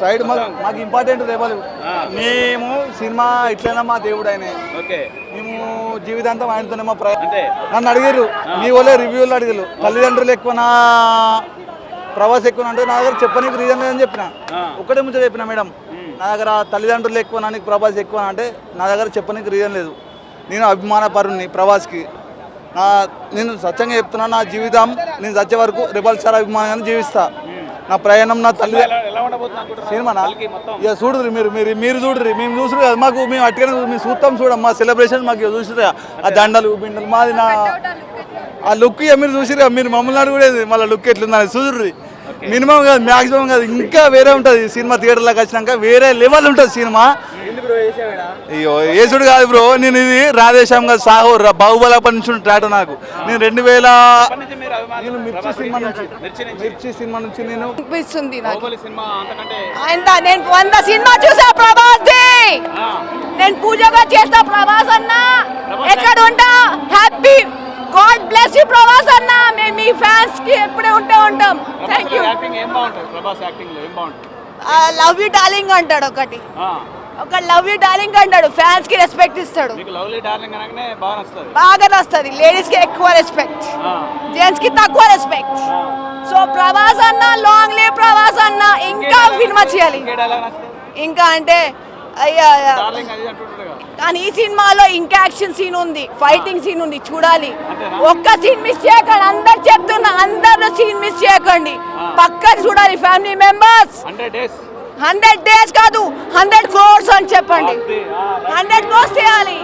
Side మాకు important రేపలు. మేము cinema ఇట్లైనా మా దేవుడు ఆయన మేము జీవితాంతం ఆయనతోనే మా ప్రయాణం నన్ను అడిగారు మీ వాళ్ళే రివ్యూలు అడిగారు తల్లిదండ్రులు ఎక్కువనా ప్రవాస్ ఎక్కువ అంటే నా దగ్గర చెప్పనీకి రీజన్ లేదని చెప్పిన. ఆ. ఒక్కటే ముందు చెప్పిన మేడం. నా దగ్గర తల్లిదండ్రులు ఎక్కువ నీకు ప్రభాస్ ఎక్కువ అంటే నా దగ్గర చెప్పనీకి రీజన్ లేదు. నేను అభిమాన పరుణ్ణి ప్రభాస్కి. నా నేను సత్యంగా చెప్తున్నా నా జీవితం నేను చచ్చే వరకు రెబల్ స్టార్ అభిమానంగా జీవిస్తా. నా ప్రయాణం నా తల్లి సినిమానా? ఇక చూడుర్రి మీరు మీరు మీరు చూడుర్రి. మేము చూసురు కదా మాకు మేము అట్టుగా మేము చూస్తాం చూడం మా సెలబ్రేషన్ మాకు చూసిరు ఆ దండలు బిండలు మాది నా ఆ లుక్ ఇక మీరు చూసిరు మీరు మమ్మల్ని అడుగుడేది మళ్ళీ లుక్ ఎట్లుందని చూడుర్రి. మినిమం కాదు మ్యాక్సిమం కాదు ఇంకా వేరే ఉంటుంది. సినిమా థియేటర్లోకి వచ్చినాక వేరే లెవెల్ ఉంటుంది సినిమా. అయ్యో యేసుడు కాదు బ్రో నేను ఇది రాధేశ్యాం కాదు సాహో రా- బాహుబలి అప్పటి నుంచి ట్రాటో నాకు. నేను రెండు వేల మిర్చి సినిమా నుంచి మిర్చి సినిమా నుంచి నేను అనిపిస్తుంది వంద సినిమా చూసా ప్రభాస్ నేను పూజగా చేస్తా ప్రభాస్ అన్న. ఎక్కడ ఉంటా? Happy god bless you Prabhas అన్న. మేము మీ ఫ్యాన్స్కి ఎప్పుడే ఉంటే ఉంటాం. థ్యాంక్ యూ యాక్టింగ్ ఏం బాగుంటుంది? ప్రభాస్ యాక్టింగ్లో ఏం బాగుంటుంది? లవ్ యూ డార్లింగ్ అంటాడు ఒకటి. ఒక లవ్ యూ డార్లింగ్ అంటాడు ఫ్యాన్స్కి రెస్పెక్ట్ ఇస్తాడు బాగా నస్తుంది లేడీస్కి ఎక్కువ రెస్పెక్ట్ జెంట్స్కి తక్కువ రెస్పెక్ట్. సో ప్రభాస్ అన్న లాంగ్ లే ప్రభాస్ అన్న ఇంకా సినిమా చేయాలి. ఇంకే అంటే కానీ ఈ సినిమాలో ఇంకా యాక్షన్ సీన్ ఉంది. ఫైటింగ్ సీన్ ఉంది. చూడాలి? ఒక్క సీన్ మిస్ చేయకండి. అందరు చెప్తున్నా అందరు సీన్ మిస్ చేయకండి. పక్క చూడాలి ఫ్యామిలీ మెంబర్స్ హండ్రెడ్ డేస్ కాదు హండ్రెడ్ క్రోర్స్ అని చెప్పండి. హండ్రెడ్ క్రోర్స్ చేయాలి.